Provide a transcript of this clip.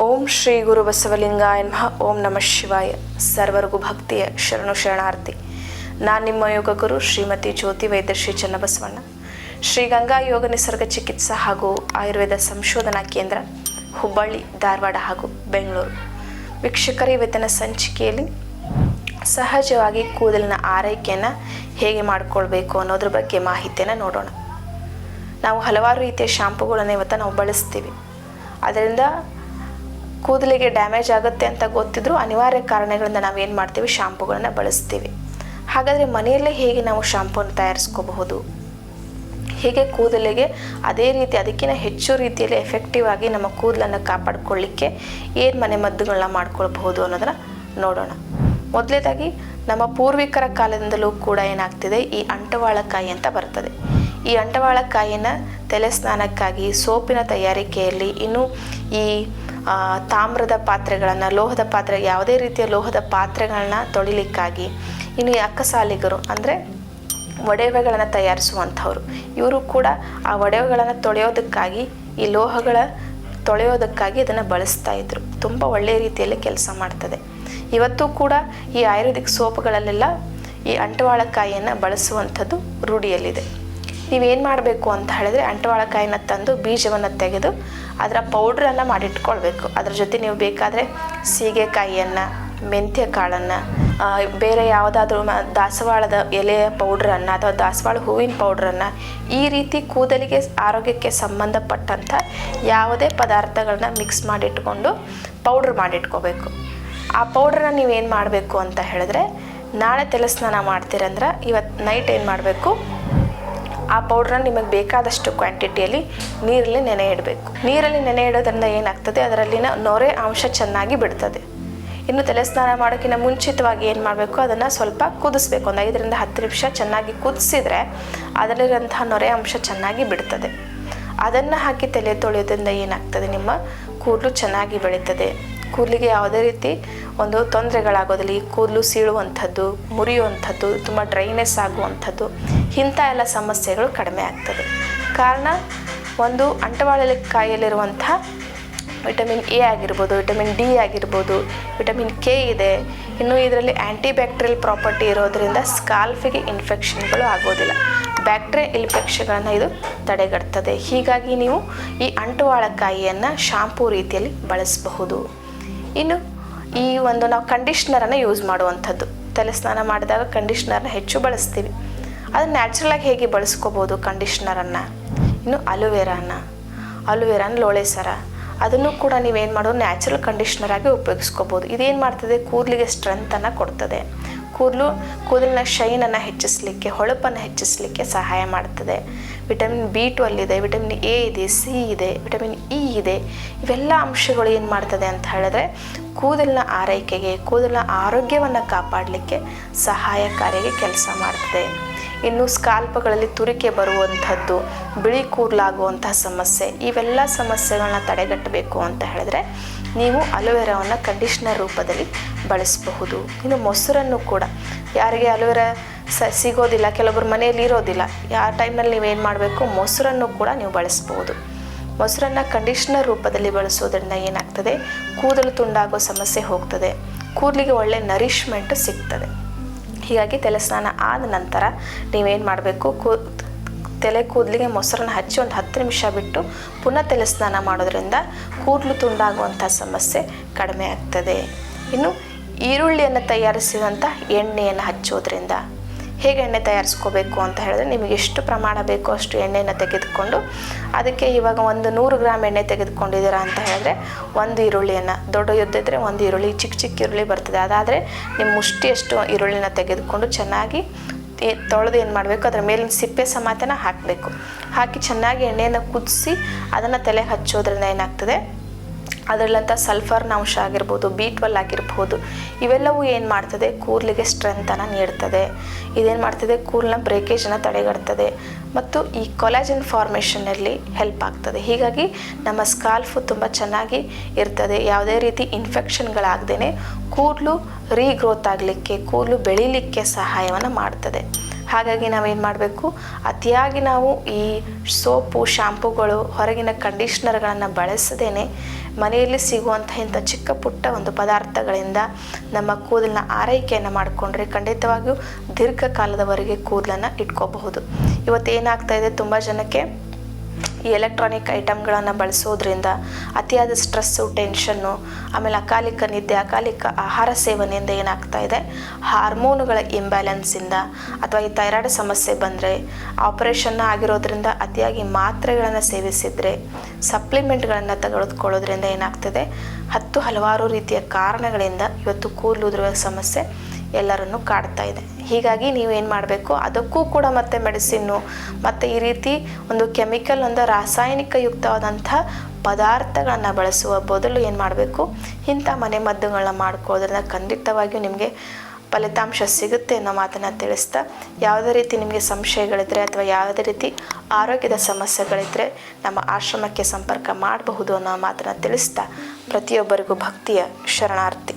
ಓಂ ಶ್ರೀ ಗುರು ಬಸವಲಿಂಗಾಯ ನಮಃ. ಓಂ ನಮಃ ಶಿವಾಯ. ಸರ್ವರಿಗೂ ಭಕ್ತಿಯ ಶರಣು ಶರಣಾರ್ಥಿ. ನಾನು ನಿಮ್ಮ ಯೋಗ ಗುರು ಶ್ರೀಮತಿ ಜ್ಯೋತಿ ವೈದ್ಯ ಶ್ರೀ ಚನ್ನಬಸವಣ್ಣ. ಶ್ರೀ ಗಂಗಾ ಯೋಗ ನಿಸರ್ಗ ಚಿಕಿತ್ಸಾ ಹಾಗೂ ಆಯುರ್ವೇದ ಸಂಶೋಧನಾ ಕೇಂದ್ರ, ಹುಬ್ಬಳ್ಳಿ, ಧಾರವಾಡ ಹಾಗೂ ಬೆಂಗಳೂರು. ವೀಕ್ಷಕರ ವೇತನ ಸಂಚಿಕೆಯಲ್ಲಿ ಸಹಜವಾಗಿ ಕೂದಲಿನ ಆರೈಕೆಯನ್ನು ಹೇಗೆ ಮಾಡಿಕೊಳ್ಬೇಕು ಅನ್ನೋದ್ರ ಬಗ್ಗೆ ಮಾಹಿತಿಯನ್ನು ನೋಡೋಣ. ನಾವು ಹಲವಾರು ರೀತಿಯ ಶಾಂಪುಗಳನ್ನು ಇವತ್ತು ನಾವು ಬಳಸ್ತೀವಿ. ಅದರಿಂದ ಕೂದಲಿಗೆ ಡ್ಯಾಮೇಜ್ ಆಗುತ್ತೆ ಅಂತ ಗೊತ್ತಿದ್ರು ಅನಿವಾರ್ಯ ಕಾರಣಗಳಿಂದ ನಾವು ಏನು ಮಾಡ್ತೀವಿ? ಶಾಂಪುಗಳನ್ನು ಬಳಸ್ತೀವಿ. ಹಾಗಾದರೆ ಮನೆಯಲ್ಲೇ ಹೇಗೆ ನಾವು ಶಾಂಪೂನ ತಯಾರಿಸ್ಕೋಬಹುದು? ಹೀಗೆ ಕೂದಲಿಗೆ ಅದೇ ರೀತಿ ಅದಕ್ಕಿಂತ ಹೆಚ್ಚು ರೀತಿಯಲ್ಲಿ ಎಫೆಕ್ಟಿವ್ ಆಗಿ ನಮ್ಮ ಕೂದಲನ್ನು ಕಾಪಾಡಿಕೊಳ್ಳಿಕ್ಕೆ ಏನು ಮನೆ ಮದ್ದುಗಳನ್ನ ಮಾಡ್ಕೊಳ್ಬಹುದು ಅನ್ನೋದನ್ನ ನೋಡೋಣ. ಮೊದಲೇದಾಗಿ ನಮ್ಮ ಪೂರ್ವಿಕರ ಕಾಲದಿಂದಲೂ ಕೂಡ ಏನಾಗ್ತಿದೆ? ಈ ಅಂಟವಾಳಕಾಯಿ ಅಂತ ಬರ್ತದೆ. ಈ ಅಂಟವಾಳಕಾಯಿನ ತಲೆ ಸ್ನಾನಕ್ಕಾಗಿ ಸೋಪಿನ ತಯಾರಿಕೆಯಲ್ಲಿ ಇನ್ನೂ ಈ ತಾಮ್ರದ ಪಾತ್ರೆಗಳನ್ನು, ಲೋಹದ ಪಾತ್ರೆ ಯಾವುದೇ ರೀತಿಯ ಲೋಹದ ಪಾತ್ರೆಗಳನ್ನ ತೊಳಿಲಿಕ್ಕಾಗಿ ಇನ್ನು ಅಕ್ಕಸಾಲಿಗರು ಅಂದರೆ ಒಡವೆಗಳನ್ನು ತಯಾರಿಸುವಂಥವ್ರು. ಇವರು ಕೂಡ ಆ ಒಡವೆಗಳನ್ನು ತೊಳೆಯೋದಕ್ಕಾಗಿ, ಈ ಲೋಹಗಳ ತೊಳೆಯೋದಕ್ಕಾಗಿ ಇದನ್ನು ಬಳಸ್ತಾ ಇದ್ರು. ತುಂಬ ಒಳ್ಳೆಯ ರೀತಿಯಲ್ಲಿ ಕೆಲಸ ಮಾಡ್ತದೆ. ಇವತ್ತು ಕೂಡ ಈ ಆಯುರ್ವೇದಿಕ್ ಸೋಪ್ಗಳಲ್ಲೆಲ್ಲ ಈ ಅಂಟವಾಳಕಾಯಿಯನ್ನು ಬಳಸುವಂಥದ್ದು ರೂಢಿಯಲ್ಲಿದೆ. ನೀವೇನು ಮಾಡಬೇಕು ಅಂತ ಹೇಳಿದ್ರೆ ಅಂಟವಾಳಕಾಯಿನ ತಂದು ಬೀಜವನ್ನು ತೆಗೆದು ಅದರ ಪೌಡ್ರನ್ನು ಮಾಡಿಟ್ಕೊಳ್ಬೇಕು. ಅದ್ರ ಜೊತೆ ನೀವು ಬೇಕಾದರೆ ಸೀಗೆಕಾಯಿಯನ್ನು ಮೆಂತ್ಯ ಕಾಳನ್ನು ಬೇರೆ ಯಾವುದಾದ್ರೂ ದಾಸವಾಳದ ಎಲೆಯ ಪೌಡ್ರನ್ನು ಅಥವಾ ದಾಸವಾಳ ಹೂವಿನ ಪೌಡ್ರನ್ನು ಈ ರೀತಿ ಕೂದಲಿಗೆ ಆರೋಗ್ಯಕ್ಕೆ ಸಂಬಂಧಪಟ್ಟಂಥ ಯಾವುದೇ ಪದಾರ್ಥಗಳನ್ನ ಮಿಕ್ಸ್ ಮಾಡಿಟ್ಕೊಂಡು ಪೌಡ್ರ್ ಮಾಡಿಟ್ಕೋಬೇಕು. ಆ ಪೌಡ್ರನ್ನ ನೀವೇನು ಮಾಡಬೇಕು ಅಂತ ಹೇಳಿದ್ರೆ ನಾಳೆ ತಲೆ ಸ್ನಾನ ಮಾಡ್ತೀರಂದ್ರೆ ಇವತ್ತು ನೈಟ್ ಏನು ಮಾಡಬೇಕು? ಆ ಪೌಡ್ರನ್ನ ನಿಮಗೆ ಬೇಕಾದಷ್ಟು ಕ್ವಾಂಟಿಟಿಯಲ್ಲಿ ನೀರಲ್ಲಿ ನೆನೆ ಇಡಬೇಕು. ನೀರಲ್ಲಿ ನೆನೆ ಇಡೋದ್ರಿಂದ ಏನಾಗ್ತದೆ? ಅದರಲ್ಲಿನ ನೊರೆ ಅಂಶ ಚೆನ್ನಾಗಿ ಬಿಡ್ತದೆ. ಇನ್ನು ತಲೆ ಸ್ನಾನ ಮಾಡೋಕ್ಕಿಂತ ಮುಂಚಿತವಾಗಿ ಏನು ಮಾಡಬೇಕು? ಅದನ್ನು ಸ್ವಲ್ಪ ಕುದಿಸ್ಬೇಕು. ಒಂದು ಐದರಿಂದ ಹತ್ತು ನಿಮಿಷ ಚೆನ್ನಾಗಿ ಕುದಿಸಿದ್ರೆ ಅದರಲ್ಲಿರುವಂತಹ ನೊರೆ ಅಂಶ ಚೆನ್ನಾಗಿ ಬಿಡ್ತದೆ. ಅದನ್ನು ಹಾಕಿ ತಲೆ ತೊಳೆಯೋದ್ರಿಂದ ಏನಾಗ್ತದೆ ನಿಮ್ಮ ಕೂದಲು ಚೆನ್ನಾಗಿ ಬೆಳೀತದೆ. ಕೂದಲಿಗೆ ಯಾವುದೇ ರೀತಿ ಒಂದು ತೊಂದರೆಗಳಾಗೋದಿಲ್ಲ ಈ ಕೂದಲು ಸೀಳುವಂಥದ್ದು, ಮುರಿಯುವಂಥದ್ದು, ತುಂಬ ಡ್ರೈನೆಸ್ ಆಗುವಂಥದ್ದು, ಇಂಥ ಎಲ್ಲ ಸಮಸ್ಯೆಗಳು ಕಡಿಮೆ ಆಗ್ತದೆ. ಕಾರಣ, ಒಂದು ಅಂಟವಾಳಕಾಯಿಯಲ್ಲಿರುವಂಥ ವಿಟಮಿನ್ ಎ ಆಗಿರ್ಬೋದು, ವಿಟಮಿನ್ ಡಿ ಆಗಿರ್ಬೋದು, ವಿಟಮಿನ್ ಕೆ ಇದೆ. ಇನ್ನು ಇದರಲ್ಲಿ ಆ್ಯಂಟಿ ಬ್ಯಾಕ್ಟೀರಿಯಲ್ ಪ್ರಾಪರ್ಟಿ ಇರೋದರಿಂದ ಸ್ಕಾಲ್ಫಿಗೆ ಇನ್ಫೆಕ್ಷನ್ಗಳು ಆಗೋದಿಲ್ಲ. ಬ್ಯಾಕ್ಟೀರಿಯಾ ಇನ್ಫೆಕ್ಷನ್ಗಳನ್ನು ಇದು ತಡೆಗಟ್ತದೆ. ಹೀಗಾಗಿ ನೀವು ಈ ಅಂಟುವಾಳಕಾಯಿಯನ್ನು ಶಾಂಪೂ ರೀತಿಯಲ್ಲಿ ಬಳಸಬಹುದು. ಇನ್ನು ಈ ಒಂದು ನಾವು ಕಂಡೀಷ್ನರನ್ನು ಯೂಸ್ ಮಾಡುವಂಥದ್ದು. ತಲೆ ಸ್ನಾನ ಮಾಡಿದಾಗ ಕಂಡೀಷ್ನರ್ನ ಹೆಚ್ಚು ಬಳಸ್ತೀವಿ. ಅದನ್ನು ನ್ಯಾಚುರಲಾಗಿ ಹೇಗೆ ಬಳಸ್ಕೋಬೋದು ಕಂಡೀಷ್ನರನ್ನು ಇನ್ನು ಅಲೋವೆರಾನ ಅಲೋವೆರಾನ ಲೋಳೆ ಸರ. ಅದನ್ನು ಕೂಡ ನೀವೇನು ಮಾಡೋದು ನ್ಯಾಚುರಲ್ ಕಂಡೀಷ್ನರಾಗಿ ಉಪಯೋಗಿಸ್ಕೋಬೋದು. ಇದೇನು ಮಾಡ್ತದೆ? ಕೂದಲಿಗೆ ಸ್ಟ್ರೆಂತನ್ನು ಕೊಡ್ತದೆ. ಕೂದಲು ಕೂದಲಿನ ಶೈನನ್ನು ಹೆಚ್ಚಿಸಲಿಕ್ಕೆ, ಹೊಳಪನ್ನು ಹೆಚ್ಚಿಸಲಿಕ್ಕೆ ಸಹಾಯ ಮಾಡ್ತದೆ. ವಿಟಮಿನ್ ಬಿ ಟ್ವೆಲ್ ಇದೆ, ವಿಟಮಿನ್ ಎ ಇದೆ, ಸಿ ಇದೆ, ವಿಟಮಿನ್ ಇ ಇದೆ. ಇವೆಲ್ಲ ಅಂಶಗಳು ಏನು ಮಾಡ್ತದೆ ಅಂತ ಹೇಳಿದ್ರೆ ಕೂದಲಿನ ಆರೈಕೆಗೆ, ಕೂದಲಿನ ಆರೋಗ್ಯವನ್ನು ಕಾಪಾಡಲಿಕ್ಕೆ ಸಹಾಯಕಾರಿಯಾಗಿ ಕೆಲಸ ಮಾಡ್ತದೆ. ಇನ್ನು ಸ್ಕಾಲ್ಪಗಳಲ್ಲಿ ತುರಿಕೆ ಬರುವಂಥದ್ದು, ಬಿಳಿ ಕೂದಲಾಗುವಂತಹ ಸಮಸ್ಯೆ, ಇವೆಲ್ಲ ಸಮಸ್ಯೆಗಳನ್ನ ತಡೆಗಟ್ಟಬೇಕು ಅಂತ ಹೇಳಿದ್ರೆ ನೀವು ಅಲೋವೆರಾವನ್ನು ಕಂಡೀಷ್ನರ್ ರೂಪದಲ್ಲಿ ಬಳಸಬಹುದು. ಇನ್ನು ಮೊಸರನ್ನು ಕೂಡ. ಯಾರಿಗೆ ಅಲೋವೆರಾ ಸ ಸಿಗೋದಿಲ್ಲ ಕೆಲವೊಬ್ಬರು ಮನೆಯಲ್ಲಿ ಇರೋದಿಲ್ಲ, ಆ ಟೈಮಲ್ಲಿ ನೀವೇನು ಮಾಡಬೇಕು? ಮೊಸರನ್ನು ಕೂಡ ನೀವು ಬಳಸ್ಬೋದು ಮೊಸರನ್ನು ಕಂಡೀಷ್ನರ್ ರೂಪದಲ್ಲಿ ಬಳಸೋದ್ರಿಂದ ಏನಾಗ್ತದೆ? ಕೂದಲು ತುಂಡಾಗೋ ಸಮಸ್ಯೆ ಹೋಗ್ತದೆ. ಕೂದಲಿಗೆ ಒಳ್ಳೆ ನರಿಶ್ಮೆಂಟ್ ಸಿಗ್ತದೆ. ಹೀಗಾಗಿ ತಲೆ ಸ್ನಾನ ಆದ ನಂತರ ನೀವೇನು ಮಾಡಬೇಕು? ಕೂ ತಲೆ ಕೂದಲಿಗೆ ಮೊಸರನ್ನು ಹಚ್ಚಿ ಒಂದು ಹತ್ತು ನಿಮಿಷ ಬಿಟ್ಟು ಪುನಃ ತಲೆ ಸ್ನಾನ ಮಾಡೋದ್ರಿಂದ ಕೂದಲು ತುಂಡಾಗುವಂಥ ಸಮಸ್ಯೆ ಕಡಿಮೆ ಆಗ್ತದೆ. ಇನ್ನು ಈರುಳ್ಳಿಯನ್ನು ತಯಾರಿಸಿದಂಥ ಎಣ್ಣೆಯನ್ನು ಹಚ್ಚೋದ್ರಿಂದ ಹೇಗೆ ಎಣ್ಣೆ ತಯಾರಿಸ್ಕೋಬೇಕು ಅಂತ ಹೇಳಿದ್ರೆ ನಿಮಗೆ ಎಷ್ಟು ಪ್ರಮಾಣ ಬೇಕೋ ಅಷ್ಟು ಎಣ್ಣೆಯನ್ನು ತೆಗೆದುಕೊಂಡು ಅದಕ್ಕೆ ಇವಾಗ ಒಂದು ನೂರು ಗ್ರಾಮ್ ಎಣ್ಣೆ ತೆಗೆದುಕೊಂಡಿದ್ದೀರಾ ಅಂತ ಹೇಳಿದ್ರೆ ಒಂದು ಈರುಳ್ಳಿಯನ್ನು ದೊಡ್ಡ ಇದ್ದಿದ್ರೆ ಒಂದು ಈರುಳ್ಳಿ, ಚಿಕ್ಕ ಚಿಕ್ಕ ಈರುಳ್ಳಿ ಬರ್ತದೆ. ಅದಾದರೆ ನಿಮ್ಮ ಮುಷ್ಟಿಯಷ್ಟು ಈರುಳ್ಳಿನ ತೆಗೆದುಕೊಂಡು ಚೆನ್ನಾಗಿ ತೊಳೆದು ಏನು ಮಾಡಬೇಕು? ಅದರ ಮೇಲಿನ ಸಿಪ್ಪೆ ಸಮಾತನ ಹಾಕಬೇಕು. ಹಾಕಿ ಚೆನ್ನಾಗಿ ಎಣ್ಣೆಯನ್ನು ಕುದಿಸಿ ಅದನ್ನು ತಲೆ ಹಚ್ಚೋದ್ರಿಂದ ಏನಾಗ್ತದೆ? ಅದರಲ್ಲಂಥ ಸಲ್ಫರ್ನ ಅಂಶ ಆಗಿರ್ಬೋದು ಬಿ ಟ್ವೆಲ್ ಆಗಿರ್ಬೋದು, ಇವೆಲ್ಲವೂ ಏನು ಮಾಡ್ತದೆ? ಕೂದಲಿಗೆ ಸ್ಟ್ರೆಂತನ್ನು ನೀಡ್ತದೆ. ಇದೇನು ಮಾಡ್ತದೆ? ಕೂದಲಿನ ಬ್ರೇಕೇಜನ್ನು ತಡೆಗಟ್ತದೆ. ಮತ್ತು ಈ ಕೊಲಾಜಿನ್ ಫಾರ್ಮೇಷನಲ್ಲಿ ಹೆಲ್ಪ್ ಆಗ್ತದೆ. ಹೀಗಾಗಿ ನಮ್ಮ ಸ್ಕಾಲ್ಫು ತುಂಬ ಚೆನ್ನಾಗಿ ಇರ್ತದೆ. ಯಾವುದೇ ರೀತಿ ಇನ್ಫೆಕ್ಷನ್ಗಳಾಗ್ದೇ ಕೂದಲು ರೀಗ್ರೋತ್ ಆಗಲಿಕ್ಕೆ, ಕೂದಲು ಬೆಳೀಲಿಕ್ಕೆ ಸಹಾಯವನ್ನು ಮಾಡ್ತದೆ. ಹಾಗಾಗಿ ನಾವೇನು ಮಾಡಬೇಕು? ಅತಿಯಾಗಿ ನಾವು ಈ ಸೋಪು ಶ್ಯಾಂಪುಗಳು ಹೊರಗಿನ ಕಂಡೀಷ್ನರ್ಗಳನ್ನು ಬಳಸದೇ ಮನೆಯಲ್ಲಿ ಸಿಗುವಂಥ ಇಂಥ ಚಿಕ್ಕ ಪುಟ್ಟ ಒಂದು ಪದಾರ್ಥಗಳಿಂದ ನಮ್ಮ ಕೂದಲನ್ನ ಆರೈಕೆಯನ್ನು ಮಾಡಿಕೊಂಡ್ರೆ ಖಂಡಿತವಾಗಿಯೂ ದೀರ್ಘಕಾಲದವರೆಗೆ ಕೂದಲನ್ನು ಇಟ್ಕೋಬಹುದು. ಇವತ್ತು ಏನಾಗ್ತಾ ಇದೆ? ತುಂಬ ಜನಕ್ಕೆ ಈ ಎಲೆಕ್ಟ್ರಾನಿಕ್ ಐಟಮ್ಗಳನ್ನು ಬಳಸೋದ್ರಿಂದ ಅತಿಯಾದ ಸ್ಟ್ರೆಸ್ಸು ಟೆನ್ಷನ್ನು ಆಮೇಲೆ ಅಕಾಲಿಕ ನಿದ್ದೆ, ಅಕಾಲಿಕ ಆಹಾರ ಸೇವನೆಯಿಂದ ಏನಾಗ್ತಾ ಇದೆ? ಹಾರ್ಮೋನುಗಳ ಇಂಬ್ಯಾಲೆನ್ಸಿಂದ ಅಥವಾ ಈ ಥೈರಾಯ್ಡ್ ಸಮಸ್ಯೆ ಬಂದರೆ ಆಪರೇಷನ್ ಆಗಿರೋದ್ರಿಂದ ಅತಿಯಾಗಿ ಮಾತ್ರೆಗಳನ್ನು ಸೇವಿಸಿದರೆ ಸಪ್ಲಿಮೆಂಟ್ಗಳನ್ನು ತೆಗೆದುಕೊಳ್ಳೋದ್ರಿಂದ ಏನಾಗ್ತದೆ? ಹತ್ತು ಹಲವಾರು ರೀತಿಯ ಕಾರಣಗಳಿಂದ ಇವತ್ತು ಕೂದಲು ಉದುರುವ ಸಮಸ್ಯೆ. ಎಲ್ಲರನ್ನು ಕಾಡ್ತಾ ಇದೆ. ಹೀಗಾಗಿ ನೀವೇನು ಮಾಡಬೇಕು? ಅದಕ್ಕೂ ಕೂಡ ಮತ್ತೆ ಮೆಡಿಸಿನ್ನು, ಮತ್ತು ಈ ರೀತಿ ಒಂದು ಕೆಮಿಕಲ್, ಒಂದು ರಾಸಾಯನಿಕ ಯುಕ್ತವಾದಂಥ ಪದಾರ್ಥಗಳನ್ನು ಬಳಸುವ ಬದಲು ಏನು ಮಾಡಬೇಕು? ಇಂಥ ಮನೆ ಮದ್ದುಗಳನ್ನ ಮಾಡ್ಕೊಳ್ಳೋದ್ರಿಂದ ಖಂಡಿತವಾಗಿಯೂ ನಿಮಗೆ ಫಲಿತಾಂಶ ಸಿಗುತ್ತೆ ಅನ್ನೋ ಮಾತನ್ನು ತಿಳಿಸ್ತಾ, ಯಾವುದೇ ರೀತಿ ನಿಮಗೆ ಸಂಶಯಗಳಿದ್ದರೆ ಅಥವಾ ಯಾವುದೇ ರೀತಿ ಆರೋಗ್ಯದ ಸಮಸ್ಯೆಗಳಿದ್ದರೆ ನಮ್ಮ ಆಶ್ರಮಕ್ಕೆ ಸಂಪರ್ಕ ಮಾಡಬಹುದು ಅನ್ನೋ ಮಾತನ್ನು ತಿಳಿಸ್ತಾ, ಪ್ರತಿಯೊಬ್ಬರಿಗೂ ಭಕ್ತಿಯ ಶರಣಾರ್ಥಿ.